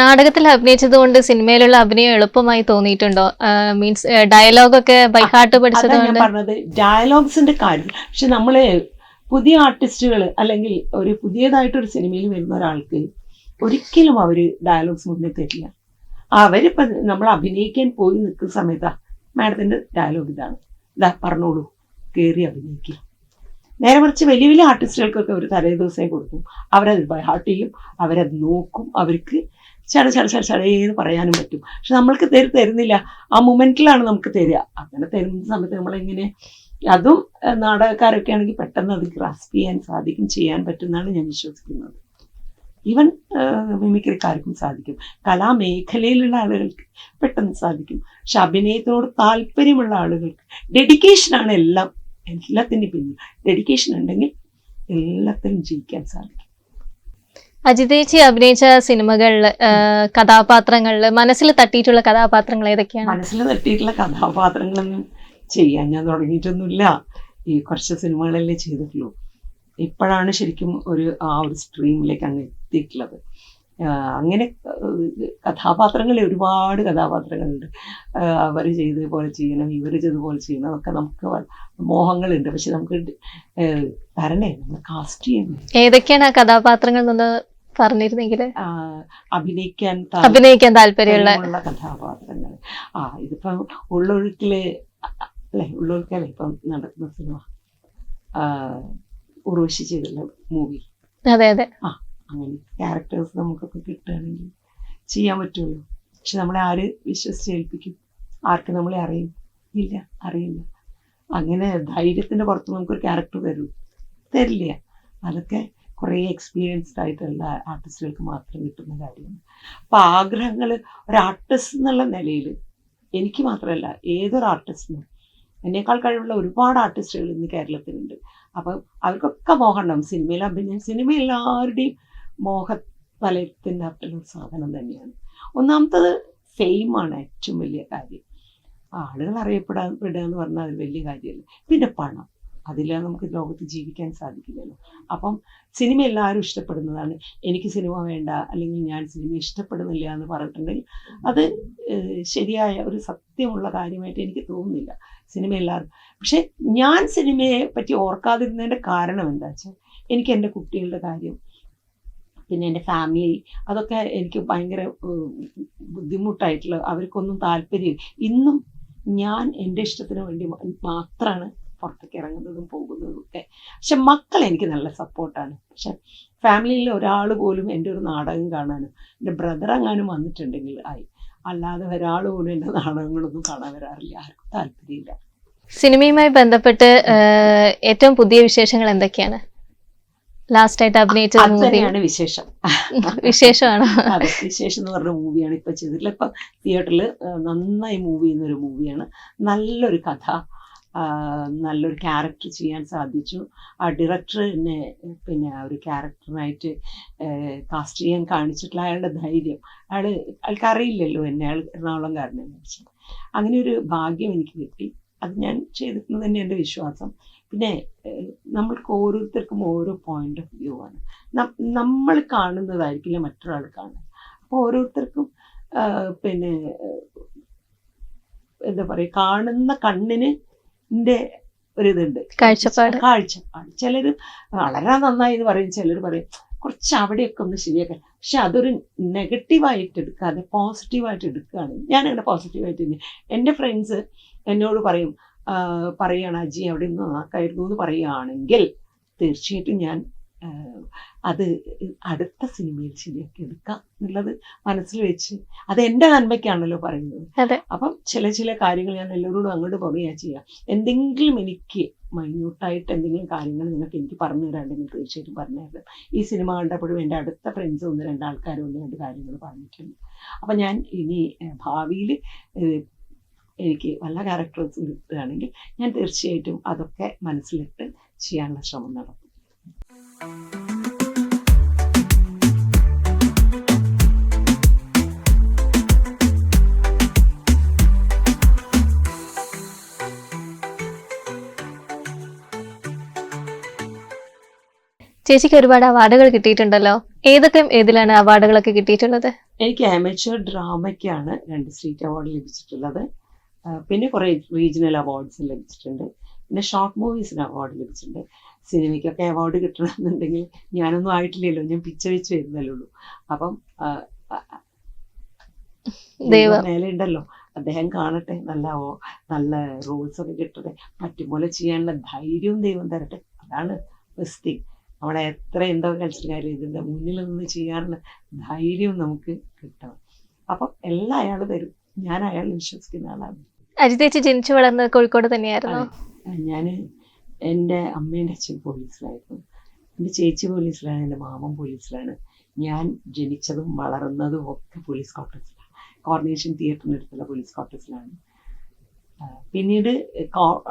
നാടകത്തിൽ അഭിനയിച്ചത് കൊണ്ട് സിനിമയിലുള്ള അഭിനയം എളുപ്പമായി തോന്നിയിട്ടുണ്ടോ? മീൻസ് ഡയലോഗൊക്കെ ബൈഹാർട്ട് പഠിച്ചത് ഞാൻ പറഞ്ഞത്. ഡയലോഗ്സിന്റെ കാര്യം. പക്ഷെ നമ്മളെ പുതിയ ആർട്ടിസ്റ്റുകൾ അല്ലെങ്കിൽ ഒരു പുതിയതായിട്ടൊരു സിനിമയിൽ വരുന്ന ഒരാൾക്ക് ഒരിക്കലും അവർ ഡയലോഗ്സ് മുന്നേ തരില്ല. അവരിപ്പോ നമ്മൾ അഭിനയിക്കാൻ പോയി നിൽക്കുന്ന സമയത്താ മാഡത്തിന്റെ ഡയലോഗ് ഇതാണ്. ഇതാ പറഞ്ഞോളൂ കയറി അഭിനയിക്കുക നേരെ മറിച്ച് വലിയ വലിയ ആർട്ടിസ്റ്റുകൾക്കൊക്കെ ഒരു തലേ ദിവസമേ കൊടുക്കും. അവരത് ബൈ ഹാർട്ട് ചെയ്യും അവരത് നോക്കും അവർക്ക് ചട ചട ചട ചടയെന്ന് പറയാനും പറ്റും. പക്ഷെ നമ്മൾക്ക് തരു തരുന്നില്ല. ആ മൊമെന്റിലാണ് നമുക്ക് തരിക. അങ്ങനെ തരുന്ന സമയത്ത് നമ്മളെങ്ങനെ അതും നാടകക്കാരൊക്കെ ആണെങ്കിൽ പെട്ടെന്ന് അത് ഗ്രാസ്പ് ചെയ്യാൻ സാധിക്കും ചെയ്യാൻ പറ്റുമെന്നാണ് ഞാൻ വിശ്വസിക്കുന്നത്. ഈവൻ മിമിക്രിക്കാർക്കും സാധിക്കും. കലാമേഖലയിലുള്ള ആളുകൾക്ക് പെട്ടെന്ന് സാധിക്കും. പക്ഷെ അഭിനയത്തിനോട് താല്പര്യമുള്ള ആളുകൾക്ക് ഡെഡിക്കേഷനാണ് എല്ലാം എല്ലാത്തിന്റെ പിന്നിൽ. ഡെഡിക്കേഷൻ ഉണ്ടെങ്കിൽ എല്ലാത്തിനും ജീവിക്കാൻ സാധിക്കും. അജിതേച്ചി അഭിനയിച്ച സിനിമകളിൽ കഥാപാത്രങ്ങളിൽ മനസ്സിൽ തട്ടിയിട്ടുള്ള കഥാപാത്രങ്ങൾ ഏതൊക്കെയാണ്? മനസ്സിൽ തട്ടിയിട്ടുള്ള കഥാപാത്രങ്ങളൊന്നും ചെയ്യാൻ ഞാൻ തുടങ്ങിയിട്ടൊന്നുമില്ല. ഈ കുറച്ച് സിനിമകളല്ലേ ചെയ്തിട്ടുള്ളൂ. ഇപ്പോഴാണ് ശരിക്കും ഒരു ആ ഒരു സ്ട്രീമിലേക്ക് അങ്ങ് എത്തിയിട്ടുള്ളത്. അങ്ങനെ കഥാപാത്രങ്ങളെ ഒരുപാട് കഥാപാത്രങ്ങളുണ്ട്. അവർ ചെയ്തതുപോലെ ചെയ്യണം ഇവർ ചെയ്തതുപോലെ ചെയ്യണം അതൊക്കെ നമുക്ക് മോഹങ്ങളുണ്ട്. പക്ഷെ നമുക്ക് തരണേ നമ്മൾ കാസ്റ്റ് ചെയ്യണം ഏതൊക്കെയാണ് ആ കഥാപാത്രങ്ങൾ എന്ന് പറഞ്ഞിരുന്നെങ്കിൽ അഭിനയിക്കാൻ അഭിനയിക്കാൻ താല്പര്യമുള്ള കഥാപാത്രങ്ങൾ ആ ഇതിപ്പം ഉള്ളൊഴുക്കിൽ അല്ലെ ഉള്ളൊഴുക്കല്ലേ ഇപ്പം നടക്കുന്ന സിനിമ. ആ, ഉർവശി ചെയ്തുള്ള മൂവി. അതെ അതെ. അങ്ങനെ ക്യാരക്ടേഴ്സ് നമുക്കൊക്കെ കിട്ടുകയാണെങ്കിൽ ചെയ്യാൻ പറ്റുമല്ലോ. പക്ഷെ നമ്മളെ ആര് വിശ്വസിച്ച് ഏൽപ്പിക്കും ആർക്ക് നമ്മളെ അറിയും? ഇല്ല അറിയില്ല. അങ്ങനെ ധൈര്യത്തിന്റെ പുറത്ത് നമുക്കൊരു ക്യാരക്ടർ തരൂ. തരില്ല. അതൊക്കെ കുറേ എക്സ്പീരിയൻസ്ഡ് ആയിട്ടുള്ള ആർട്ടിസ്റ്റുകൾക്ക് മാത്രം കിട്ടുന്ന കാര്യമാണ്. അപ്പോൾ ആഗ്രഹങ്ങൾ ഒരു ആർട്ടിസ്റ്റ് എന്നുള്ള നിലയിൽ എനിക്ക് മാത്രമല്ല ഏതൊരു ആർട്ടിസ്റ്റിനും എന്നേക്കാൾ കഴിവുള്ള ഒരുപാട് ആർട്ടിസ്റ്റുകൾ ഇന്ന് കേരളത്തിലുണ്ട്. അപ്പം അവർക്കൊക്കെ മോഹം സിനിമയിൽ അഭിനയം സിനിമ എല്ലാവരുടെയും മോഹ വലയത്തിന്റെ അത്തരം സാധനം തന്നെയാണ്. ഒന്നാമത്തത് ഫെയിമാണ് ഏറ്റവും വലിയ കാര്യം. ആളുകൾ അറിയപ്പെടാൻ പെടുക എന്ന് പറഞ്ഞാൽ അത് വലിയ കാര്യമല്ല. പിന്നെ പണം. അതില്ലാതെ നമുക്ക് ലോകത്ത് ജീവിക്കാൻ സാധിക്കില്ലല്ലോ. അപ്പം സിനിമ എല്ലാവരും ഇഷ്ടപ്പെടുന്നതാണ്. എനിക്ക് സിനിമ വേണ്ട അല്ലെങ്കിൽ ഞാൻ സിനിമ ഇഷ്ടപ്പെടുന്നില്ല എന്ന് പറഞ്ഞിട്ടുണ്ടെങ്കിൽ അത് ശരിയായ ഒരു സത്യമുള്ള കാര്യമായിട്ട് എനിക്ക് തോന്നുന്നില്ല. സിനിമ എല്ലാവരും. പക്ഷെ ഞാൻ സിനിമയെ പറ്റി ഓർക്കാതിരുന്നതിന്റെ കാരണം എന്താ വെച്ചാൽ എനിക്ക് എന്റെ കുട്ടികളുടെ കാര്യം പിന്നെ എന്റെ ഫാമിലി അതൊക്കെ എനിക്ക് ഭയങ്കര ബുദ്ധിമുട്ടായിട്ടുള്ള അവർക്കൊന്നും താല്പര്യം ഇന്നും ഞാൻ എന്റെ ഇഷ്ടത്തിന് വേണ്ടി മാത്രമാണ് പുറത്തേക്ക് ഇറങ്ങുന്നതും പോകുന്നതും ഒക്കെ. പക്ഷെ മക്കൾ എനിക്ക് നല്ല സപ്പോർട്ടാണ് പക്ഷെ ഫാമിലിയിൽ ഒരാൾ പോലും എന്റെ ഒരു നാടകം കാണാനും എന്റെ ബ്രദർ എങ്ങാനും വന്നിട്ടുണ്ടെങ്കിൽ ആയി അല്ലാതെ ഒരാൾ പോലും എന്റെ നാടകങ്ങളൊന്നും കാണാൻ വരാറില്ല. ആർക്കും താല്പര്യമില്ല. സിനിമയുമായി ബന്ധപ്പെട്ട് ഏറ്റവും പുതിയ വിശേഷങ്ങൾ എന്തൊക്കെയാണ്? ലാസ്റ്റ് ആയിട്ട് അഭിനയിച്ച മൂവിയാണ് വിശേഷം. വിശേഷമാണ്. അതെ വിശേഷം എന്ന് പറഞ്ഞ മൂവിയാണ് ഇപ്പൊ ചെയ്തിട്ടുള്ളത്. ഇപ്പൊ തിയേറ്ററിൽ നന്നായി മൂവ് ചെയ്യുന്ന ഒരു മൂവിയാണ് നല്ലൊരു കഥ നല്ലൊരു ക്യാരക്ടർ ചെയ്യാൻ സാധിച്ചു. ആ ഡയറക്ടർ എന്നെ പിന്നെ ഒരു ക്യാരക്ടറിനായിട്ട് കാസ്റ്റ് ചെയ്യാൻ കാണിച്ചിട്ടുള്ള അയാളുടെ ധൈര്യം. അയാൾ അയാൾക്ക് അറിയില്ലല്ലോ എന്നെ അയാൾ എറണാകുളം കാരണം അങ്ങനെ ഒരു ഭാഗ്യം എനിക്ക് കിട്ടി. അത് ഞാൻ ചെയ്തിട്ടുണ്ട് തന്നെ എന്റെ വിശ്വാസം. പിന്നെ നമ്മൾക്ക് ഓരോരുത്തർക്കും ഓരോ പോയിന്റ് ഓഫ് വ്യൂ ആണ്. നമ്മൾ കാണുന്നതായിരിക്കില്ല മറ്റൊരാൾ കാണുന്നത്. അപ്പോൾ ഓരോരുത്തർക്കും പിന്നെ എന്താ പറയുക കാണുന്ന കണ്ണിന് ഒരിതുണ്ട്. കാഴ്ചപ്പാട്. കാഴ്ചപ്പാട്. ചിലർ വളരെ നന്നായി എന്ന് പറയും ചിലർ പറയും കുറച്ച് അവിടെയൊക്കെ ഒന്ന് ശരിയാക്കാൻ പക്ഷെ അതൊരു നെഗറ്റീവായിട്ട് എടുക്കാതെ പോസിറ്റീവായിട്ട് എടുക്കുകയാണ്. ഞാനങ്ങനെ പോസിറ്റീവായിട്ട് തന്നെ എന്റെ ഫ്രണ്ട്സ് എന്നോട് പറയും ആ, പറയാണ് അജി അവിടെ നിന്ന് നന്നാക്കായിരുന്നു എന്ന് പറയുകയാണെങ്കിൽ തീർച്ചയായിട്ടും ഞാൻ അത് അടുത്ത സിനിമയിൽ ശരിയാക്കി എടുക്കാം എന്നുള്ളത് മനസ്സിൽ വെച്ച് അത് എന്റെ നന്മയ്ക്കാണല്ലോ പറയുന്നത്. അപ്പം ചില ചില കാര്യങ്ങൾ ഞാൻ എല്ലാവരോടും അങ്ങോട്ട് പറയുക ചെയ്യാം എന്തെങ്കിലും എനിക്ക് മൈന്യൂട്ടായിട്ട് എന്തെങ്കിലും കാര്യങ്ങൾ നിങ്ങൾക്ക് എനിക്ക് പറഞ്ഞു തരാണ്ടെങ്കിൽ തീർച്ചയായിട്ടും പറഞ്ഞു തരാം. ഈ സിനിമ കണ്ടപ്പോഴും എന്റെ അടുത്ത ഫ്രണ്ട്സ് ഒന്ന് രണ്ടാൾക്കാരും ഒന്ന് രണ്ട് കാര്യങ്ങൾ പറഞ്ഞിട്ടുണ്ട്. അപ്പം ഞാൻ ഇനി ഭാവിയിൽ എനിക്ക് വല്ല ക്യാരക്ടേഴ്സും കിട്ടുകയാണെങ്കിൽ ഞാൻ തീർച്ചയായിട്ടും അതൊക്കെ മനസ്സിലിട്ട് ചെയ്യാനുള്ള ശ്രമം നടത്തും. ചേച്ചിക്ക് ഒരുപാട് അവാർഡുകൾ കിട്ടിയിട്ടുണ്ടല്ലോ. ഏതൊക്കെ ഏതിലാണ് അവാർഡുകളൊക്കെ കിട്ടിയിട്ടുള്ളത്? എനിക്ക് അമേച്ചർ ഡ്രാമയ്ക്കാണ് രണ്ട് സ്റ്റേറ്റ് അവാർഡ് ലഭിച്ചിട്ടുള്ളത്. പിന്നെ കുറേ റീജിയണൽ അവാർഡ്സ് ലഭിച്ചിട്ടുണ്ട്. പിന്നെ ഷോർട്ട് മൂവീസിന് അവാർഡ് ലഭിച്ചിട്ടുണ്ട്. സിനിമയ്ക്കൊക്കെ അവാർഡ് കിട്ടണമെന്നുണ്ടെങ്കിൽ ഞാനൊന്നും ആയിട്ടില്ലല്ലോ. ഞാൻ പിച്ച വെച്ച് വരുന്നല്ലേ ഉള്ളൂ. അപ്പം മേലെ ഉണ്ടല്ലോ. അദ്ദേഹം കാണട്ടെ. നല്ല നല്ല റോൾസ് ഒക്കെ കിട്ടട്ടെ. പറ്റും പോലെ ചെയ്യാനുള്ള ധൈര്യവും ദൈവം തരട്ടെ. അതാണ് ഫസ്റ്റ് തിങ് അവിടെ എത്ര എന്തോ കാര്യം ഇതിന്റെ മുന്നിൽ നിന്ന് ചെയ്യാനുള്ള ധൈര്യവും നമുക്ക് കിട്ടണം. അപ്പം എല്ലാം അയാൾ തരും ഞാൻ അയാൾ വിശ്വസിക്കുന്ന ആളാണ്. അജിതേച്ചി ജനിച്ചു വളർന്നത് കോഴിക്കോട് തന്നെയായിരുന്നു? ഞാൻ എന്റെ അമ്മേന്റെ അച്ഛൻ പോലീസിലായിരുന്നു. എന്റെ ചേച്ചി പോലീസിലാണ് എന്റെ മാമൻ പോലീസിലാണ്. ഞാൻ ജനിച്ചതും വളർന്നതും ഒക്കെ പോലീസ് ക്വാർട്ടേഴ്സിലാണ് കോർണേഷൻ തിയേറ്ററിനടുത്തുള്ള പോലീസ് ക്വാർട്ടേഴ്സിലാണ്. പിന്നീട്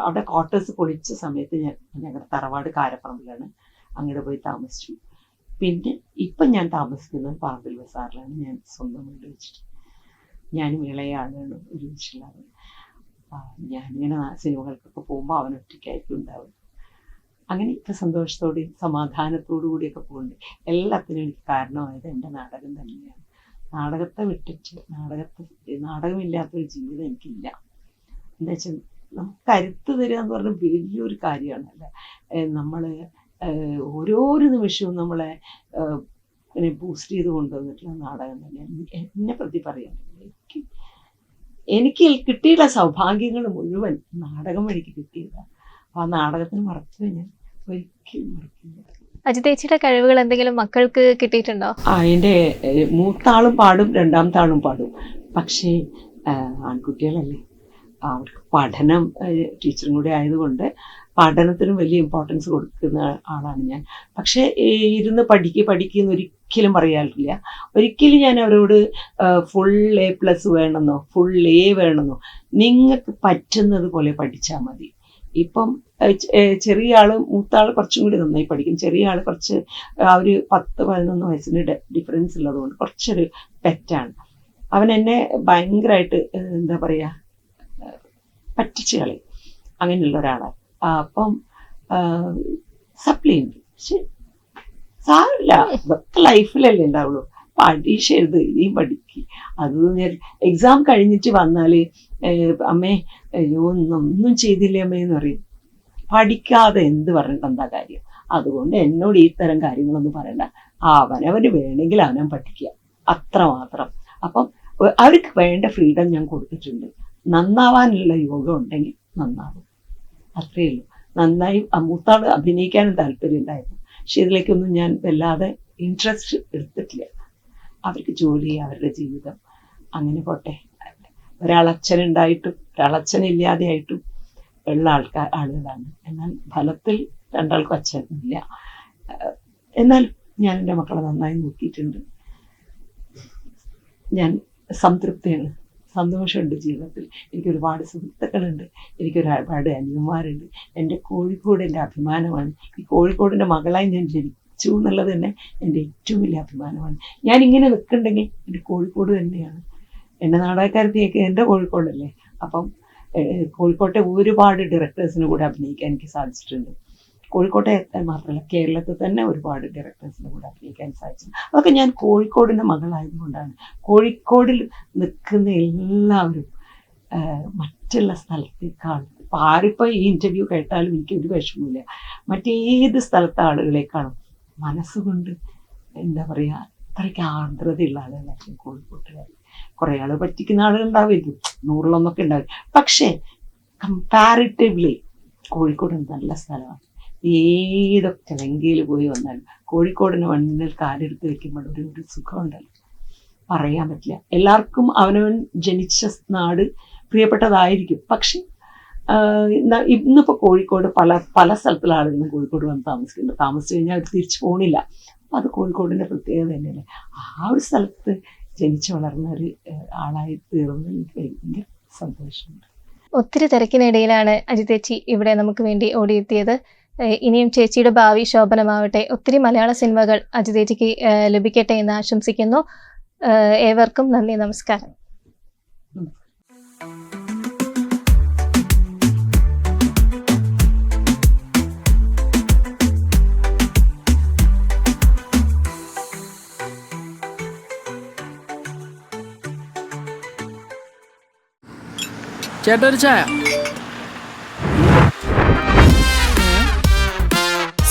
അവിടെ ക്വാർട്ടേഴ്സ് പൊളിച്ച സമയത്ത് ഞാൻ ഞങ്ങളുടെ തറവാട് കാരപ്പറമ്പിലാണ് അങ്ങോട്ട് പോയി താമസിച്ചു. പിന്നെ ഇപ്പം ഞാൻ താമസിക്കുന്നത് പാമ്പിൽ ബസാറിലാണ്. ഞാൻ സ്വന്തം വീട് വെച്ചിട്ട്. ഞാനും ഇളയാളാണ് ഒരു ആ, ഞാനിങ്ങനെ സിനിമകൾക്കൊക്കെ പോകുമ്പോൾ അവൻ ഉണ്ടാവും അങ്ങനെ ഇപ്പം സന്തോഷത്തോടെയും സമാധാനത്തോടു കൂടിയൊക്കെ പോകുന്നുണ്ട്. എല്ലാത്തിനും എനിക്ക് കാരണമായത് എന്റെ നാടകം തന്നെയാണ്. നാടകത്തെ വിട്ടിട്ട് നാടകത്തെ നാടകമില്ലാത്തൊരു ജീവിതം എനിക്കില്ല. എന്താ വെച്ചാൽ നമുക്ക് കരുത്ത് തരിക എന്ന് പറഞ്ഞാൽ വലിയൊരു കാര്യമാണ് അല്ലേ നമ്മൾ ഓരോരോ നിമിഷവും നമ്മളെ ബൂസ്റ്റ് ചെയ്ത് കൊണ്ടുവന്നിട്ടുള്ള നാടകം തന്നെയാണ്. എന്നെ പ്രതി പറയാൻ എനിക്ക് കിട്ടിയുള്ള സൗഭാഗ്യങ്ങൾ മുഴുവൻ. നാടകം വഴിക്ക് കിട്ടിയതാണ് ആ നാടകത്തിന് മറക്കുക ഞാൻ ഒരിക്കലും മറക്കില്ല. അജിതേച്ചിയുടെ കഴിവുകൾ എന്തെങ്കിലും മക്കൾക്ക് കിട്ടിയിട്ടുണ്ടോ? ആ എന്റെ മൂത്താളും പാടും രണ്ടാമത്തെ ആളും പാടും. പക്ഷേ ആൺകുട്ടികളല്ലേ. അവർക്ക് പഠനം ടീച്ചറും കൂടെ ആയതുകൊണ്ട് പഠനത്തിന് വലിയ ഇമ്പോർട്ടൻസ് കൊടുക്കുന്ന ആളാണ് ഞാൻ. പക്ഷേ ഇരുന്ന് പഠിക്കുക പഠിക്കുന്ന ഒരിക്കലും പറയാറില്ല. ഒരിക്കലും ഞാൻ അവരോട് ഫുൾ എ പ്ലസ് വേണമെന്നോ ഫുൾ എ വേണമെന്നോ നിങ്ങൾക്ക് പറ്റുന്നത് പോലെ പഠിച്ചാൽ മതി. ഇപ്പം ചെറിയ ആൾ മൂത്ത ആൾ കുറച്ചും കൂടി നന്നായി പഠിക്കും. ചെറിയ ആൾ കുറച്ച് ആ ഒരു പത്ത് പതിനൊന്ന് വയസ്സിന് ഡിഫറൻസ് ഉള്ളതുകൊണ്ട് കുറച്ചൊരു പെറ്റാണ് അവൻ എന്നെ ഭയങ്കരമായിട്ട് എന്താ പറയുക പറ്റിച്ച് കളി അങ്ങനെയുള്ള ഒരാളാണ് അപ്പം സപ്ലി ഉണ്ട്. പക്ഷെ സാരമില്ല. ഇതൊക്കെ ലൈഫിലല്ലേ ഉണ്ടാവുള്ളൂ. പരീക്ഷ എഴുത് ഇനിയും പഠിക്ക്. അത് എക്സാം കഴിഞ്ഞിട്ട് വന്നാൽ അമ്മേ ഒന്നും ചെയ്തില്ലേ അമ്മേ എന്ന് പറയും. പഠിക്കാതെ എന്ത് പറഞ്ഞിട്ട് എന്താ കാര്യം? അതുകൊണ്ട് എന്നോട് ഈ തരം കാര്യങ്ങളൊന്നും പറയണ്ട. അവനവന് വേണമെങ്കിൽ അവനവൻ പഠിക്കുക. അത്ര മാത്രം. അപ്പം അവർക്ക് വേണ്ട ഫ്രീഡം ഞാൻ കൊടുത്തിട്ടുണ്ട്. നന്നാവാനുള്ള യോഗം ഉണ്ടെങ്കിൽ നന്നാവും. അത്രയേ ഉള്ളൂ. നന്നായി ആ മൂത്താൾ അഭിനയിക്കാനും താല്പര്യം ഉണ്ടായിരുന്നു പക്ഷെ ഇതിലേക്കൊന്നും ഞാൻ വല്ലാതെ ഇൻട്രസ്റ്റ് എടുത്തിട്ടില്ല. അവർക്ക് ജോലി അവരുടെ ജീവിതം അങ്ങനെ പോട്ടെ. ഒരാൾ ആയിട്ടും ഉള്ള ആൾക്കാർ ആളുകളാണ്. എന്നാൽ ഫലത്തിൽ രണ്ടാൾക്കും ഏഹ് എന്നാൽ ഞാൻ എന്റെ മക്കളെ നന്നായി നോക്കിയിട്ടുണ്ട്. ഞാൻ സംതൃപ്തിയാണ്. സന്തോഷമുണ്ട് ജീവിതത്തിൽ. എനിക്ക് ഒരുപാട് സുഹൃത്തുക്കളുണ്ട്. എനിക്ക് ഒരുപാട് അനിയന്മാരുണ്ട്. എന്റെ കോഴിക്കോട് എന്റെ അഭിമാനമാണ്. ഈ കോഴിക്കോടിന്റെ മകളായി ഞാൻ ജനിച്ചു എന്നുള്ളത് തന്നെ എന്റെ ഏറ്റവും വലിയ അഭിമാനമാണ്. ഞാൻ ഇങ്ങനെ നിൽക്കുന്നുണ്ടെങ്കിൽ എന്റെ കോഴിക്കോട് തന്നെയാണ്. എന്റെ നാടകക്കാരത്തിയൊക്കെ എന്റെ കോഴിക്കോടല്ലേ? അപ്പം കോഴിക്കോട്ടെ ഒരുപാട് ഡയറക്ടേഴ്സിന് കൂടെ അഭിനയിക്കാൻ എനിക്ക് സാധിച്ചിട്ടുണ്ട്. കോഴിക്കോട്ടെ മാത്രമല്ല കേരളത്തിൽ തന്നെ ഒരുപാട് ഡയറക്ടേഴ്സിന് കൂടെ അഭിനയിക്കാൻ സാധിച്ചു. അതൊക്കെ ഞാൻ കോഴിക്കോടിന്റെ മകളായതുകൊണ്ടാണ്. കോഴിക്കോടിൽ നിൽക്കുന്ന എല്ലാവരും മറ്റുള്ള സ്ഥലത്തേക്കാൾ ആരിപ്പോൾ ഈ ഇന്റർവ്യൂ കേട്ടാലും എനിക്ക് ഒരു വിഷമമില്ല മറ്റേത് സ്ഥലത്തെ ആളുകളെക്കാളും മനസ്സുകൊണ്ട് എന്താ പറയുക അത്രയ്ക്ക് ആർദ്രതയുള്ള ആളുകളായിരിക്കും കോഴിക്കോട്ടുകാർ കുറേ ആൾ പറ്റിക്കുന്ന ആളുകൾ ഉണ്ടാവുമായിരിക്കും നൂറിലൊന്നൊക്കെ ഉണ്ടാവും. പക്ഷേ കമ്പാരിറ്റീവ്ലി കോഴിക്കോട് നല്ല സ്ഥലമാണ്. ഏതൊക്കെ ലങ്കയിൽ പോയി വന്നാലും കോഴിക്കോടിന് മണ്ണിൽ കാലെടുത്ത് വെക്കുമ്പോൾ ഒരു ഒരു സുഖമുണ്ടല്ലോ. പറയാൻ പറ്റില്ല. എല്ലാവർക്കും അവനവൻ ജനിച്ച നാട് പ്രിയപ്പെട്ടതായിരിക്കും. പക്ഷെ ഇന്നിപ്പോൾ ഇന്ന- ഇന്നിപ്പോ കോഴിക്കോട് പല പല സ്ഥലത്തുള്ള ആളുകളും കോഴിക്കോട് വന്ന് താമസിക്കുന്നുണ്ട് താമസിച്ചു കഴിഞ്ഞാൽ അവർ തിരിച്ചു പോകണില്ല അത് കോഴിക്കോടിന്റെ പ്രത്യേകത തന്നെയല്ലേ? ആ ഒരു സ്ഥലത്ത് ജനിച്ചു വളർന്ന ഒരു ആളായി തീർന്നു എനിക്ക് ഭയങ്കര സന്തോഷമുണ്ട്. ഒത്തിരി തിരക്കിനിടയിലാണ് അജിതേച്ചി ഇവിടെ നമുക്ക് വേണ്ടി ഓടിയെത്തിയത്. ഇനിയും ചേച്ചിയുടെ ഭാവി ശോഭനമാവട്ടെ. ഒത്തിരി മലയാള സിനിമകൾ അജിതേജിക്ക് ലഭിക്കട്ടെ എന്ന് ആശംസിക്കുന്നു. ഏവർക്കും നന്ദി നമസ്കാരം. ചേട്ടൊരു ചായ?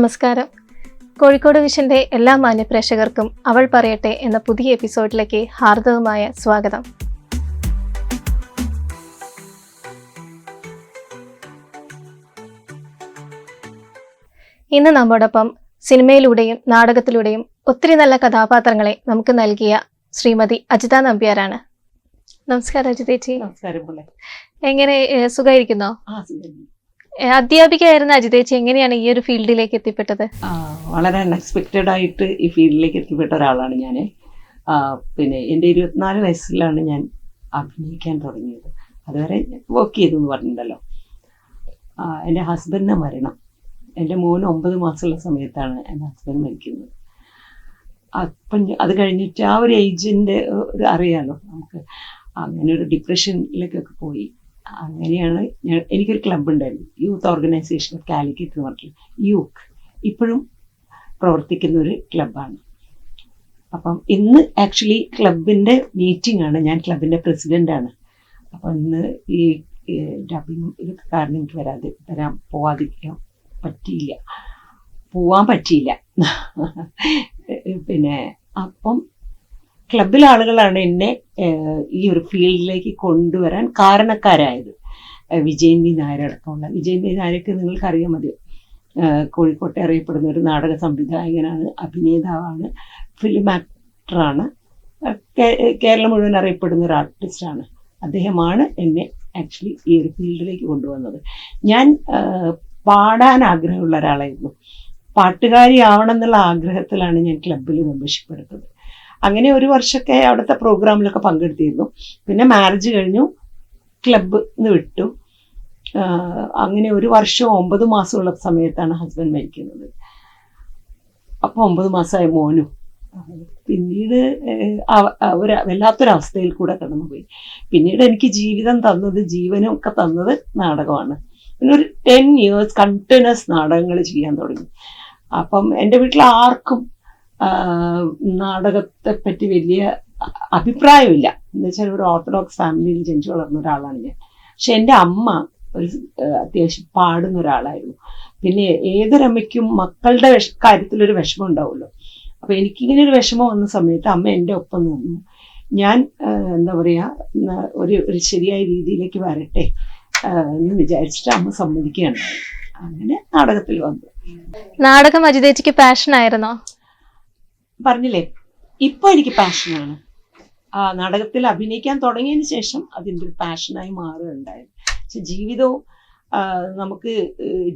നമസ്കാരം. കോഴിക്കോട് വിഷന്റെ എല്ലാ മാന്യപ്രേക്ഷകർക്കും അവൾ പറയട്ടെ എന്ന പുതിയ എപ്പിസോഡിലേക്ക് ഹാർദവമായ സ്വാഗതം. ഇന്ന് നമ്മോടൊപ്പം സിനിമയിലൂടെയും നാടകത്തിലൂടെയും ഒത്തിരി നല്ല കഥാപാത്രങ്ങളെ നമുക്ക് നൽകിയ ശ്രീമതി അജിത നമ്പ്യാരാണ്. നമസ്കാരം അജിതേച്ചി. നമസ്കാരം എങ്ങനെ ഏഹ്, അധ്യാപികയായിരുന്ന അജിതേച്ചി എങ്ങനെയാണ് ഈ ഒരു ഫീൽഡിലേക്ക് എത്തിപ്പെട്ടത്? വളരെ അൺഎക്സ്പെക്റ്റഡ് ആയിട്ട് ഈ ഫീൽഡിലേക്ക് എത്തിപ്പെട്ട ഒരാളാണ് ഞാൻ പിന്നെ എന്റെ ഇരുപത്തിനാല് വയസ്സിലാണ് ഞാൻ അഭിനയിക്കാൻ തുടങ്ങിയത്. അതുവരെ വർക്ക് ചെയ്തു എന്ന് പറഞ്ഞിട്ടുണ്ടല്ലോ. എന്റെ ഹസ്ബൻഡിന് മരണം. എന്റെ മോന് ഒമ്പത് മാസമുള്ള സമയത്താണ് എന്റെ ഹസ്ബൻഡ് മരിക്കുന്നത്. അപ്പം അത് കഴിഞ്ഞിട്ട് ആ ഒരു ഏജിന്റെ ഒരു അറിയാലോ നമുക്ക് അങ്ങനെ ഒരു ഡിപ്രഷനിലേക്കൊക്കെ പോയി. അങ്ങനെയാണ് എനിക്കൊരു ക്ലബ്ബ് ഉണ്ടായിരുന്നു. യൂത്ത് ഓർഗനൈസേഷൻ ഓഫ് കാലിക്കറ്റ് എന്ന് പറഞ്ഞിട്ട് യൂക്ക് ഇപ്പോഴും പ്രവർത്തിക്കുന്ന ഒരു ക്ലബ്ബാണ് അപ്പം ഇന്ന് ആക്ച്വലി ക്ലബിന്റെ മീറ്റിംഗ് ആണ്. ഞാൻ ക്ലബിന്റെ പ്രസിഡന്റാണ് അപ്പം ഇന്ന് ഈ ഡബിങ് ഇതൊക്കെ കാരണം എനിക്ക് വരാതെ വരാൻ പോവാതിരിക്കാൻ പറ്റിയില്ല. പോവാൻ പറ്റിയില്ല. പിന്നെ അപ്പം ക്ലബിലെ ആളുകളാണ് എന്നെ ഈ ഒരു ഫീൽഡിലേക്ക് കൊണ്ടുവരാൻ കാരണക്കാരായത്. വിജയന്തി നായർ അടക്കമുള്ള. വിജയൻ വി നായരൊക്കെ നിങ്ങൾക്ക് അറിയാൻ മതി കോഴിക്കോട്ടെ അറിയപ്പെടുന്ന ഒരു നാടക സംവിധായകനാണ് അഭിനേതാവാണ് ഫിലിം ആക്ടറാണ് കേരളം മുഴുവൻ അറിയപ്പെടുന്ന ഒരു ആർട്ടിസ്റ്റാണ് അദ്ദേഹമാണ് എന്നെ ആക്ച്വലി ഈ ഒരു ഫീൽഡിലേക്ക് കൊണ്ടുവന്നത്. ഞാൻ പാടാൻ ആഗ്രഹമുള്ള ഒരാളായിരുന്നു. പാട്ടുകാരി ആവണം എന്നുള്ള ആഗ്രഹത്തിലാണ് ഞാൻ ക്ലബിൽ മെമ്പർഷിപ്പ് എടുത്തത്. അങ്ങനെ ഒരു വർഷമൊക്കെ അവിടുത്തെ പ്രോഗ്രാമിലൊക്കെ പങ്കെടുത്തിരുന്നു. പിന്നെ മാരേജ് കഴിഞ്ഞു ക്ലബ്ബ് നിന്ന് വിട്ടു. അങ്ങനെ ഒരു വർഷം ഒമ്പത് മാസമുള്ള സമയത്താണ് ഹസ്ബൻഡ് മരിക്കുന്നത്. അപ്പോൾ ഒമ്പത് മാസമായ മോനും. പിന്നീട് ഒരു വല്ലാത്തൊരവസ്ഥയിൽ കൂടെ കടന്നുപോയി. പിന്നീട് എനിക്ക് ജീവിതം തന്നത് ജീവനും ഒക്കെ തന്നത് നാടകമാണ്. പിന്നെ ഒരു ടെൻ ഇയേഴ്സ് കണ്ടിന്യൂസ് നാടകങ്ങൾ ചെയ്യാൻ തുടങ്ങി. അപ്പം എന്റെ വീട്ടിൽ ആർക്കും നാടകത്തെ പറ്റി വലിയ അഭിപ്രായമില്ല. എന്ന് വെച്ചാൽ ഒരു ഓർത്തഡോക്സ് ഫാമിലിയിൽ ജനിച്ചു വളർന്ന ഒരാളാണ് ഞാൻ. പക്ഷെ എന്റെ അമ്മ ഒരു അത്യാവശ്യം പാടുന്ന ഒരാളായിരുന്നു. പിന്നെ ഏതൊരമ്മയ്ക്കും മക്കളുടെ വിഷ കാര്യത്തിലൊരു വിഷമം ഉണ്ടാവുമല്ലോ അപ്പൊ എനിക്കിങ്ങനെ ഒരു വിഷമം വന്ന സമയത്ത് അമ്മ എന്റെ ഒപ്പം നിന്നു. ഞാൻ എന്താ പറയാ ഒരു ഒരു ശരിയായ രീതിയിലേക്ക് വരട്ടെ എന്ന് വിചാരിച്ചിട്ട് അമ്മ സമ്മതിക്കുകയാണ്. അങ്ങനെ നാടകത്തിൽ വന്നു. നാടകം അജിതേച്ചിക്ക് പാഷൻ ആയിരുന്നോ? പറഞ്ഞില്ലേ? ഇപ്പൊ എനിക്ക് പാഷനാണ് ആ നാടകത്തിൽ അഭിനയിക്കാൻ തുടങ്ങിയതിന് ശേഷം അതിന്റെ ഒരു പാഷനായി മാറുകയുണ്ടായത് പക്ഷെ ജീവിതവും നമുക്ക്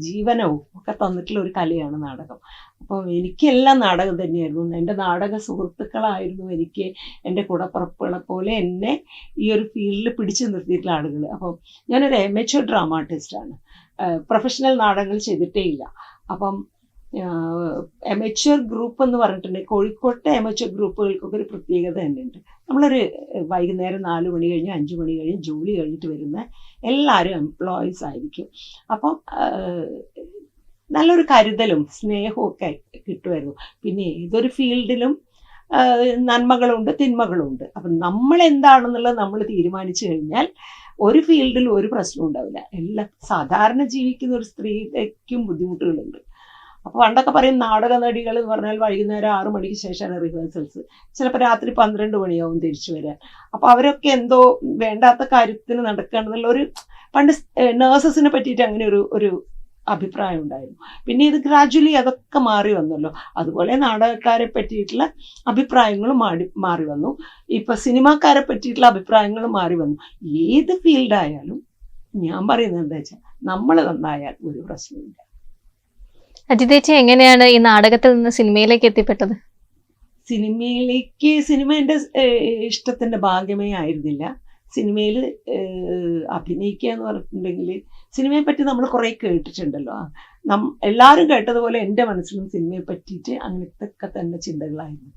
ജീവനവും ഒക്കെ തന്നിട്ടുള്ള ഒരു കലയാണ് നാടകം. അപ്പോൾ എനിക്കെല്ലാം നാടകം തന്നെയായിരുന്നു. എന്റെ നാടക സുഹൃത്തുക്കളായിരുന്നു എനിക്ക് എന്റെ കൂടപ്പുറപ്പുകളെ പോലെ എന്നെ ഈ ഒരു ഫീൽഡിൽ പിടിച്ചു നിർത്തിയിട്ടുള്ള ആളുകൾ. അപ്പോൾ ഞാനൊരു എമച്വർ ഡ്രാമ ആർട്ടിസ്റ്റാണ് പ്രൊഫഷണൽ നാടകങ്ങൾ ചെയ്തിട്ടേ ഇല്ല. അപ്പം എമച്വർ ഗ്രൂപ്പ് എന്ന് പറഞ്ഞിട്ടുണ്ട്. കോഴിക്കോട്ടെ എമച്വർ ഗ്രൂപ്പുകൾക്കൊക്കെ ഒരു പ്രത്യേകത തന്നെയുണ്ട്. നമ്മളൊരു വൈകുന്നേരം നാല് മണി കഴിഞ്ഞ് അഞ്ച് മണി കഴിഞ്ഞ് ജോലി കഴിഞ്ഞിട്ട് വരുന്ന എല്ലാവരും എംപ്ലോയീസ് ആയിരിക്കും. അപ്പം നല്ലൊരു കരുതലും സ്നേഹവും ഒക്കെ കിട്ടുമായിരുന്നു. പിന്നെ ഏതൊരു ഫീൽഡിലും നന്മകളുണ്ട് തിന്മകളുണ്ട്. അപ്പം നമ്മൾ എന്താണെന്നുള്ളത് നമ്മൾ തീരുമാനിച്ചു കഴിഞ്ഞാൽ ഒരു ഫീൽഡിൽ ഒരു പ്രശ്നവും ഉണ്ടാവില്ല. എല്ലാ സാധാരണ ജീവിക്കുന്ന ഒരു സ്ത്രീക്കും ബുദ്ധിമുട്ടുകളുണ്ട്. അപ്പോൾ പണ്ടൊക്കെ പറയും നാടക നടികൾ എന്ന് പറഞ്ഞാൽ വൈകുന്നേരം ആറു മണിക്ക് ശേഷമാണ് റിഹേഴ്സൽസ് ചിലപ്പോൾ രാത്രി പന്ത്രണ്ട് മണിയാവും തിരിച്ചു വരാൻ. അപ്പോൾ അവരൊക്കെ എന്തോ വേണ്ടാത്ത കാര്യത്തിന് നടക്കുകയാണെന്നുള്ള ഒരു പണ്ട് നേഴ്സസിനെ പറ്റിയിട്ട് അങ്ങനെ ഒരു ഒരു അഭിപ്രായം ഉണ്ടായിരുന്നു. പിന്നെ ഇത് ഗ്രാജുവലി അതൊക്കെ മാറി വന്നല്ലോ. അതുപോലെ നാടകക്കാരെ പറ്റിയിട്ടുള്ള അഭിപ്രായങ്ങളും മാറി മാറി വന്നു. ഇപ്പൊ സിനിമാക്കാരെ പറ്റിയിട്ടുള്ള അഭിപ്രായങ്ങളും മാറി വന്നു. ഏത് ഫീൽഡായാലും ഞാൻ പറയുന്നത് എന്താ വെച്ചാൽ നമ്മൾ നന്നായാൽ ഒരു പ്രശ്നമില്ല അജിതേച്ചി എങ്ങനെയാണ് ഈ നാടകത്തിൽ നിന്ന് സിനിമയിലേക്ക് എത്തിപ്പെട്ടത്? സിനിമയിലേക്ക് സിനിമ എന്റെ ഇഷ്ടത്തിന്റെ ഭാഗ്യമേ ആയിരുന്നില്ല. സിനിമയിൽ അഭിനയിക്കുക എന്ന് പറഞ്ഞിട്ടുണ്ടെങ്കിൽ സിനിമയെ പറ്റി നമ്മൾ കുറേ കേട്ടിട്ടുണ്ടല്ലോ. നം എല്ലാവരും കേട്ടതുപോലെ എന്റെ മനസ്സിലും സിനിമയെ പറ്റിയിട്ട് അങ്ങനത്തെ തന്നെ ചിന്തകളായിരുന്നു.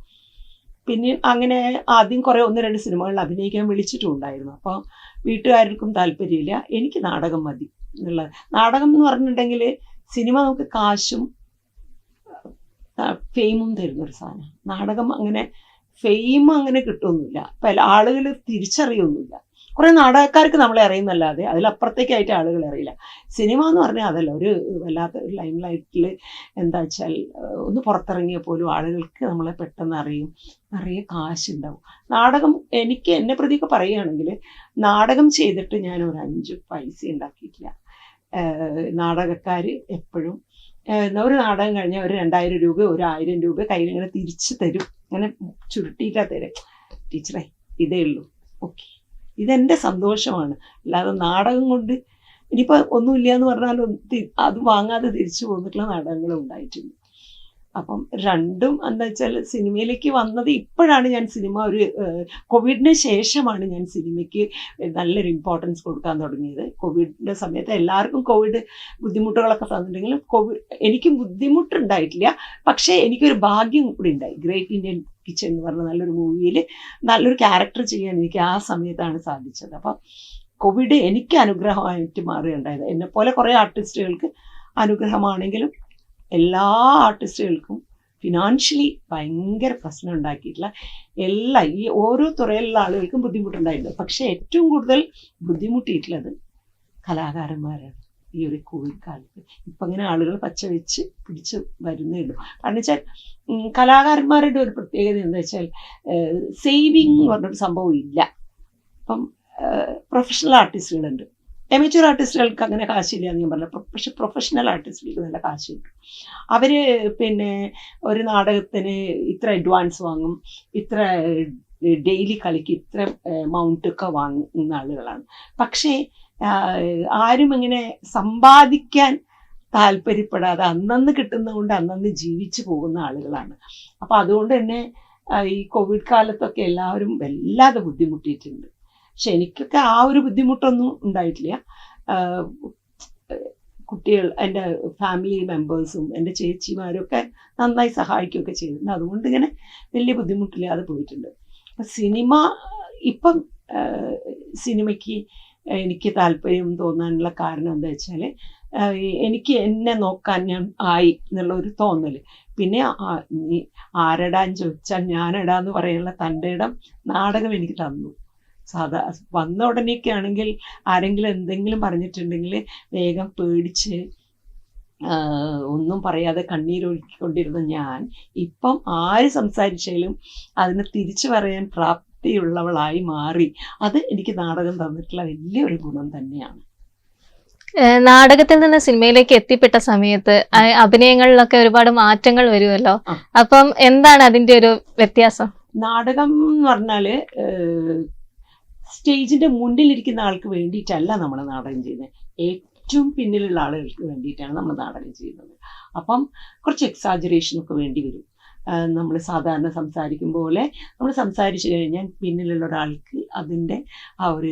പിന്നെ അങ്ങനെ ആദ്യം കുറേ ഒന്ന് രണ്ട് സിനിമകളിൽ അഭിനയിക്കാൻ വിളിച്ചിട്ടുണ്ടായിരുന്നു. അപ്പോൾ വീട്ടുകാർക്കും താല്പര്യമില്ല. എനിക്ക് നാടകം മതി എന്നുള്ളത് നാടകം എന്ന് പറഞ്ഞിട്ടുണ്ടെങ്കിൽ സിനിമ നമുക്ക് കാശും ഫെയിമും തരുന്നൊരു സാധനമാണ്. നാടകം അങ്ങനെ ഫെയിം അങ്ങനെ കിട്ടുമൊന്നുമില്ല പല ആളുകൾ തിരിച്ചറിയൊന്നുമില്ല. കുറേ നാടകക്കാർക്ക് നമ്മളെ അറിയുന്നല്ലാതെ അതിലപ്പുറത്തേക്കായിട്ട് ആളുകൾ അറിയില്ല. സിനിമ എന്ന് പറഞ്ഞാൽ അതല്ല ഒരു വല്ലാത്ത ഒരു ലൈം ലൈറ്റിൽ എന്താ വെച്ചാൽ ഒന്ന് പുറത്തിറങ്ങിയ പോലും ആളുകൾക്ക് നമ്മളെ പെട്ടെന്ന് അറിയും. നിറയെ കാശുണ്ടാവും. നാടകം എനിക്ക് എന്നെ പ്രതിയൊക്കെ പറയുകയാണെങ്കിൽ നാടകം ചെയ്തിട്ട് ഞാൻ ഒരു അഞ്ച് പൈസ ഉണ്ടാക്കിയിട്ടില്ല. നാടകക്കാർ എപ്പോഴും. ഒരു നാടകം കഴിഞ്ഞാൽ ഒരു രണ്ടായിരം രൂപ ഒരു ആയിരം രൂപ കയ്യിൽ ഇങ്ങനെ തിരിച്ചു തരും. അങ്ങനെ ചുരുട്ടിയിട്ടാ തരും. ടീച്ചറെ ഇതേ ഉള്ളൂ. ഓക്കെ. ഇതെന്റെ സന്തോഷമാണ്. അല്ലാതെ നാടകം കൊണ്ട് ഇനിയിപ്പോൾ ഒന്നുമില്ല എന്ന് പറഞ്ഞാലും അത് വാങ്ങാതെ തിരിച്ചു പോന്നിട്ടുള്ള നാടകങ്ങളും ഉണ്ടായിട്ടുണ്ട് അപ്പം രണ്ടും എന്താ വെച്ചാൽ സിനിമയിലേക്ക് വന്നത് ഇപ്പോഴാണ് ഞാൻ സിനിമ ഒരു കോവിഡിന് ശേഷമാണ് ഞാൻ സിനിമയ്ക്ക് നല്ലൊരു ഇമ്പോർട്ടൻസ് കൊടുക്കാൻ തുടങ്ങിയത്. കോവിഡിന്റെ സമയത്ത് എല്ലാവർക്കും കോവിഡ് ബുദ്ധിമുട്ടുകളൊക്കെ തന്നിട്ടുണ്ടെങ്കിലും കോവിഡ് എനിക്ക് ബുദ്ധിമുട്ടുണ്ടായിട്ടില്ല. പക്ഷേ എനിക്കൊരു ഭാഗ്യം കൂടി ഉണ്ടായി. ഗ്രേറ്റ് ഇന്ത്യൻ കിച്ചൺ എന്ന് പറഞ്ഞ നല്ലൊരു മൂവിയിൽ നല്ലൊരു ക്യാരക്ടർ ചെയ്യാൻ എനിക്ക് ആ സമയത്താണ് സാധിച്ചത്. അപ്പം കോവിഡ് എനിക്ക് അനുഗ്രഹമായിട്ട് മാറുകയുണ്ടായത്. എന്നെപ്പോലെ കുറേ ആർട്ടിസ്റ്റുകൾക്ക് അനുഗ്രഹമാണെങ്കിലും എല്ലാ ആർട്ടിസ്റ്റുകൾക്കും ഫിനാൻഷ്യലി ഭയങ്കര പ്രശ്നം ഉണ്ടാക്കിയിട്ടുള്ള എല്ലാ ഈ ഓരോ തുറയിലുള്ള ആളുകൾക്കും ബുദ്ധിമുട്ടുണ്ടായിട്ടുണ്ട് പക്ഷേ ഏറ്റവും കൂടുതൽ ബുദ്ധിമുട്ടിയിട്ടുള്ളത് കലാകാരന്മാരാണ് ഈ ഒരു കോവിഡ് കാലത്ത്. ഇപ്പം അങ്ങനെ ആളുകൾ പച്ച വെച്ച് പിടിച്ച് വരുന്നേ ഉള്ളൂ. കാരണം വെച്ചാൽ കലാകാരന്മാരുടെ ഒരു പ്രത്യേകത എന്താ വെച്ചാൽ സേവിങ് എന്ന് പറഞ്ഞൊരു സംഭവം ഇല്ല. ഇപ്പം പ്രൊഫഷണൽ ആർട്ടിസ്റ്റുകളുണ്ട് എമച്വർ ആർട്ടിസ്റ്റുകൾക്ക് അങ്ങനെ കാശില്ല എന്ന് ഞാൻ പറഞ്ഞു പക്ഷെ പ്രൊഫഷണൽ ആർട്ടിസ്റ്റുകൾക്ക് നല്ല കാശുണ്ട് അവർ പിന്നെ ഒരു നാടകത്തിന് ഇത്ര അഡ്വാൻസ് വാങ്ങും ഇത്ര ഡെയിലി കളിക്ക് ഇത്ര എമൗണ്ട് ഒക്കെ വാങ്ങുന്ന ആളുകളാണ്. പക്ഷേ ആരും ഇങ്ങനെ സമ്പാദിക്കാൻ താല്പര്യപ്പെടാതെ അന്നന്ന് കിട്ടുന്നതുകൊണ്ട് അന്നന്ന് ജീവിച്ചു പോകുന്ന ആളുകളാണ്. അപ്പം അതുകൊണ്ട് തന്നെ ഈ കോവിഡ് കാലത്തൊക്കെ എല്ലാവരും വല്ലാതെ ബുദ്ധിമുട്ടിയിട്ടുണ്ട്. പക്ഷെ എനിക്കൊക്കെ ആ ഒരു ബുദ്ധിമുട്ടൊന്നും ഉണ്ടായിട്ടില്ല. കുട്ടികൾ എന്റെ ഫാമിലി മെമ്പേഴ്സും എന്റെ ചേച്ചിമാരും ഒക്കെ നന്നായി സഹായിക്കുകയൊക്കെ ചെയ്തിട്ടുണ്ട്. അതുകൊണ്ട് ഇങ്ങനെ വലിയ ബുദ്ധിമുട്ടില്ലാതെ പോയിട്ടുണ്ട്. സിനിമ ഇപ്പം സിനിമയ്ക്ക് എനിക്ക് താല്പര്യം തോന്നാനുള്ള കാരണം എന്താ വെച്ചാൽ എനിക്ക് എന്നെ നോക്കാൻ ഞാൻ ആയി എന്നുള്ള ഒരു തോന്നൽ. പിന്നെ ആരടാന്ന് ചോദിച്ചാൽ ഞാനെടാന്ന് പറയാനുള്ള തന്റെ ഇടം നാടകം എനിക്ക് തന്നു. സാധാ വന്ന ഉടനെയൊക്കെ ആണെങ്കിൽ ആരെങ്കിലും എന്തെങ്കിലും പറഞ്ഞിട്ടുണ്ടെങ്കിൽ വേഗം പേടിച്ച് ഒന്നും പറയാതെ കണ്ണീരൊഴുക്കിക്കൊണ്ടിരുന്ന ഞാൻ ഇപ്പം ആര് സംസാരിച്ചാലും അതിനെ തിരിച്ചു പറയാൻ പ്രാപ്തിയുള്ളവളായി മാറി. അത് എനിക്ക് നാടകം തന്നിട്ടുള്ള വലിയൊരു ഗുണം തന്നെയാണ്. നാടകത്തിൽ നിന്ന് സിനിമയിലേക്ക് എത്തിപ്പെട്ട സമയത്ത് അഭിനയങ്ങളിലൊക്കെ ഒരുപാട് മാറ്റങ്ങൾ വരുമല്ലോ. അപ്പം എന്താണ് അതിന്റെ ഒരു വ്യത്യാസം? നാടകം എന്ന് പറഞ്ഞാൽ സ്റ്റേജിന്റെ മുന്നിലിരിക്കുന്ന ആൾക്ക് വേണ്ടിയിട്ടല്ല നമ്മൾ നാടകം ചെയ്യുന്നത്. ഏറ്റവും പിന്നിലുള്ള ആളുകൾക്ക് വേണ്ടിയിട്ടാണ് നമ്മൾ നാടകം ചെയ്യുന്നത്. അപ്പം കുറച്ച് എക്സാജറേഷൻ ഒക്കെ വേണ്ടി വരും. നമ്മൾ സാധാരണ സംസാരിക്കും പോലെ നമ്മൾ സംസാരിച്ചു കഴിഞ്ഞാൽ പിന്നിലുള്ള ഒരാൾക്ക് അതിന്റെ ആ ഒരു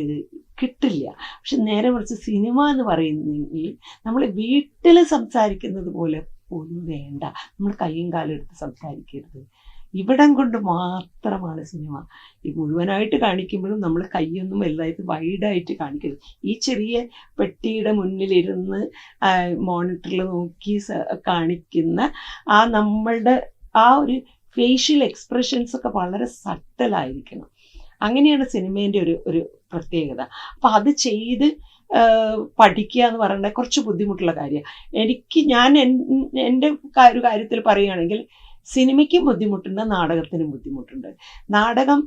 കിട്ടില്ല. പക്ഷെ നേരെ കുറച്ച് സിനിമ എന്ന് പറയുന്നെങ്കിൽ നമ്മൾ വീട്ടിൽ സംസാരിക്കുന്നത് പോലെ പോലും വേണ്ട. നമ്മൾ കൈയും കാലും എടുത്ത് സംസാരിക്കരുത്. ഇവിടം കൊണ്ട് മാത്രമാണ് സിനിമ. ഈ മുഴുവനായിട്ട് കാണിക്കുമ്പോഴും നമ്മൾ കൈയൊന്നും വലുതായിട്ട് വൈഡായിട്ട് കാണിക്കരുത്. ഈ ചെറിയ പെട്ടിയുടെ മുന്നിലിരുന്ന് മോണിറ്ററിൽ നോക്കി കാണിക്കുന്ന ആ നമ്മളുടെ ആ ഒരു ഫേഷ്യൽ എക്സ്പ്രഷൻസ് ഒക്കെ വളരെ സട്ടലായിരിക്കണം. അങ്ങനെയാണ് സിനിമേന്റെ ഒരു ഒരു പ്രത്യേകത. അപ്പം അത് ചെയ്ത് പഠിക്കുക എന്ന് പറയുന്നത് കുറച്ച് ബുദ്ധിമുട്ടുള്ള കാര്യമാണ് എനിക്ക് ഞാൻ എൻ- എന്റെ ഒരു കാര്യത്തിൽ പറയുകയാണെങ്കിൽ സിനിമയ്ക്കും ബുദ്ധിമുട്ടുണ്ട് നാടകത്തിനും ബുദ്ധിമുട്ടുണ്ട്. നാടകം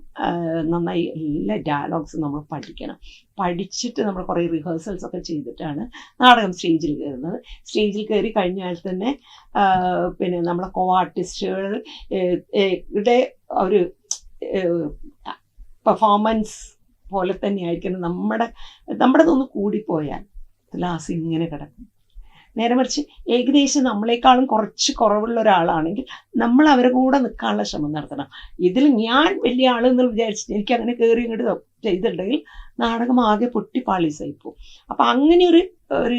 നന്നായി എല്ലാ ഡയലോഗ്സും നമ്മൾ പഠിക്കണം. പഠിച്ചിട്ട് നമ്മൾ കുറേ റിഹേഴ്സൽസ് ഒക്കെ ചെയ്തിട്ടാണ് നാടകം സ്റ്റേജിൽ കയറുന്നത്. സ്റ്റേജിൽ കയറി കഴിഞ്ഞാൽ തന്നെ പിന്നെ നമ്മളെ കോ ആർട്ടിസ്റ്റുകളുടെ ഒരു പെർഫോമൻസ് പോലെ തന്നെ ആയിരിക്കണം. നമ്മുടെ നമ്മുടെ തൊന്ന് കൂടിപ്പോയാൽ ലാസ് ഇങ്ങനെ കിടക്കും. നേരെ മറിച്ച് ഏകദേശം നമ്മളെക്കാളും കുറച്ച് കുറവുള്ള ഒരാളാണെങ്കിൽ നമ്മൾ അവരെ കൂടെ നിൽക്കാനുള്ള ശ്രമം നടത്തണം. ഇതിൽ ഞാൻ വലിയ ആളെന്ന് വിചാരിച്ചിട്ട് എനിക്ക് അങ്ങനെ കയറി ഇങ്ങോട്ട് ചെയ്തിട്ടുണ്ടെങ്കിൽ നാടകം ആകെ പൊട്ടി പോകും അപ്പം അങ്ങനെ ഒരു ഒരു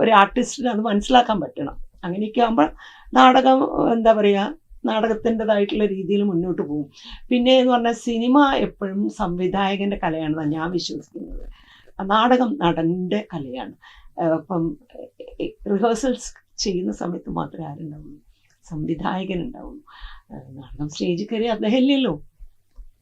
ഒരു ആർട്ടിസ്റ്റിന് അത് മനസ്സിലാക്കാൻ പറ്റണം. അങ്ങനെയൊക്കെ ആകുമ്പോൾ നാടകം എന്താ പറയുക നാടകത്തിന്റെതായിട്ടുള്ള രീതിയിൽ മുന്നോട്ട് പോകും പിന്നെ എന്ന് പറഞ്ഞാൽ സിനിമ എപ്പോഴും സംവിധായകന്റെ കലയാണെന്നാണ് ഞാൻ വിശ്വസിക്കുന്നത്. നാടകം നടന്റെ കലയാണ്. അപ്പം റിഹേഴ്സൽസ് ചെയ്യുന്ന സമയത്ത് മാത്രമേ ആരുണ്ടാവുള്ളൂ. സംവിധായകൻ ഉണ്ടാവുള്ളൂ നാടകം സ്റ്റേജിൽ കയറി അദ്ദേഹം ഇല്ലല്ലോ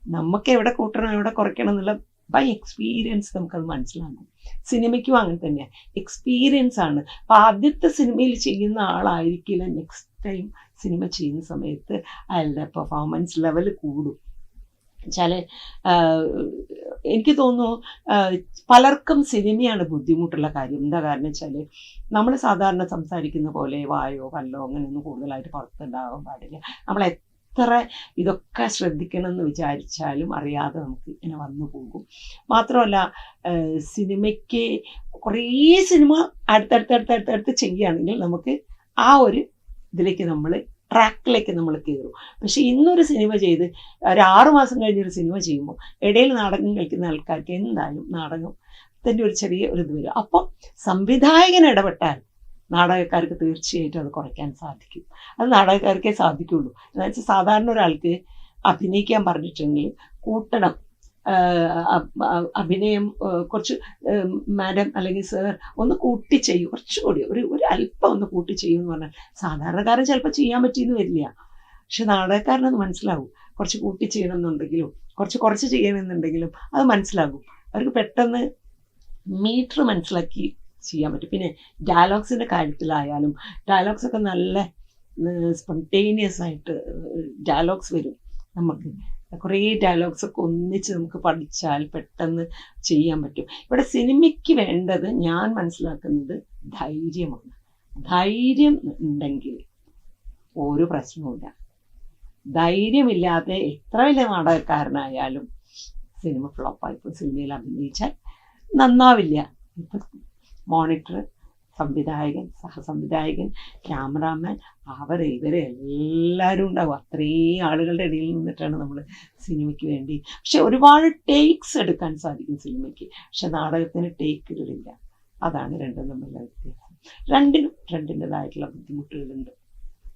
നമുക്ക് എവിടെ കൂട്ടണം എവിടെ കുറയ്ക്കണം എന്നുള്ള ബൈ എക്സ്പീരിയൻസ് നമുക്കത് മനസ്സിലാകും. സിനിമയ്ക്കും അങ്ങനെ തന്നെയാണ് എക്സ്പീരിയൻസ് ആണ്. അപ്പം ആദ്യത്തെ സിനിമയിൽ ചെയ്യുന്ന ആളായിരിക്കില്ല നെക്സ്റ്റ് ടൈം സിനിമ ചെയ്യുന്ന സമയത്ത് അയാളുടെ പെർഫോമൻസ് ലെവൽ കൂടും. വെച്ചാൽ എനിക്ക് തോന്നുന്നു പലർക്കും സിനിമയാണ് ബുദ്ധിമുട്ടുള്ള കാര്യം. എന്താ കാരണം വെച്ചാൽ നമ്മൾ സാധാരണ സംസാരിക്കുന്ന പോലെ വായോ കല്ലോ അങ്ങനെയൊന്നും കൂടുതലായിട്ട് പുറത്തുണ്ടാകാൻ പാടില്ല. നമ്മൾ എത്ര ഇതൊക്കെ ശ്രദ്ധിക്കണം എന്ന് വിചാരിച്ചാലും അറിയാതെ നമുക്ക് ഇങ്ങനെ വന്നു പോകും. മാത്രമല്ല സിനിമയ്ക്ക് കുറേ സിനിമ അടുത്തടുത്തടുത്തടുത്തടുത്ത് ചെയ്യുകയാണെങ്കിൽ നമുക്ക് ആ ഒരു ഇതിലേക്ക് നമ്മൾ ട്രാക്കിലേക്ക് നമ്മൾ കയറും. പക്ഷെ ഇന്നൊരു സിനിമ ചെയ്ത് ഒരു ആറു മാസം കഴിഞ്ഞൊരു സിനിമ ചെയ്യുമ്പോൾ ഇടയിൽ നാടകം കളിക്കുന്ന ആൾക്കാർക്ക് എന്തായാലും നാടകം നാടകത്തിന്റെ ഒരു ചെറിയ ഒരു ഇത് വരും. അപ്പം സംവിധായകൻ ഇടപെട്ടാൽ നാടകക്കാർക്ക് തീർച്ചയായിട്ടും അത് കുറയ്ക്കാൻ സാധിക്കും. അത് നാടകക്കാർക്കേ സാധിക്കുള്ളൂ. എന്നുവെച്ചാൽ സാധാരണ ഒരാൾക്ക് അഭിനയിക്കാൻ പറഞ്ഞിട്ടുണ്ടെങ്കിൽ കൂട്ടണം. അഭിനയം കുറച്ച് മാഡം അല്ലെങ്കിൽ സർ ഒന്ന് കൂട്ടി ചെയ്യും. കുറച്ചുകൂടി ഒരു ഒരു അല്പം ഒന്ന് കൂട്ടി ചെയ്യും എന്ന് പറഞ്ഞാൽ സാധാരണക്കാരൻ ചിലപ്പോൾ ചെയ്യാൻ പറ്റിയെന്ന് വരില്ല. പക്ഷെ നാടകക്കാരനത് മനസ്സിലാവും കുറച്ച് കൂട്ടി ചെയ്യണമെന്നുണ്ടെങ്കിലും കുറച്ച് കുറച്ച് ചെയ്യണമെന്നുണ്ടെങ്കിലും അത് മനസ്സിലാകും. അവർക്ക് പെട്ടെന്ന് മീറ്റർ മനസ്സിലാക്കി ചെയ്യാൻ പറ്റും. പിന്നെ ഡയലോഗ്സിന്റെ കാര്യത്തിലായാലും ഡയലോഗ്സൊക്കെ നല്ല സ്പോണ്ടേനിയസ് ആയിട്ട് ഡയലോഗ്സ് വരും നമുക്ക്. കുറേ ഡയലോഗ്സ് ഒക്കെ ഒന്നിച്ച് നമുക്ക് പഠിച്ചാൽ പെട്ടെന്ന് ചെയ്യാൻ പറ്റും. ഇവിടെ സിനിമയ്ക്ക് വേണ്ടത് ഞാൻ മനസ്സിലാക്കുന്നത് ധൈര്യമാണ്. ധൈര്യം ഉണ്ടെങ്കിൽ ഒരു പ്രശ്നവുമില്ല. ധൈര്യമില്ലാതെ എത്ര വലിയ നാടകക്കാരനായാലും സിനിമ ഫ്ലോപ്പായി സിനിമയിൽ അഭിനയിച്ചാൽ നന്നാവില്ല. ഇപ്പം മോണിറ്റർ സംവിധായകൻ സഹസംവിധായകൻ ക്യാമറാമാൻ അവർ ഇവരെ എല്ലാവരും ഉണ്ടാവും അത്രയും ആളുകളുടെ ഇടയിൽ നിന്നിട്ടാണ് നമ്മൾ സിനിമയ്ക്ക് വേണ്ടി. പക്ഷെ ഒരുപാട് ടേക്സ് എടുക്കാൻ സാധിക്കും സിനിമയ്ക്ക്. പക്ഷെ നാടകത്തിന് ടേക്കുകളില്ല അതാണ് രണ്ടും തമ്മിലുള്ള വ്യത്യാസം. രണ്ടിനും രണ്ടിന്റെതായിട്ടുള്ള ബുദ്ധിമുട്ടുകളുണ്ട്.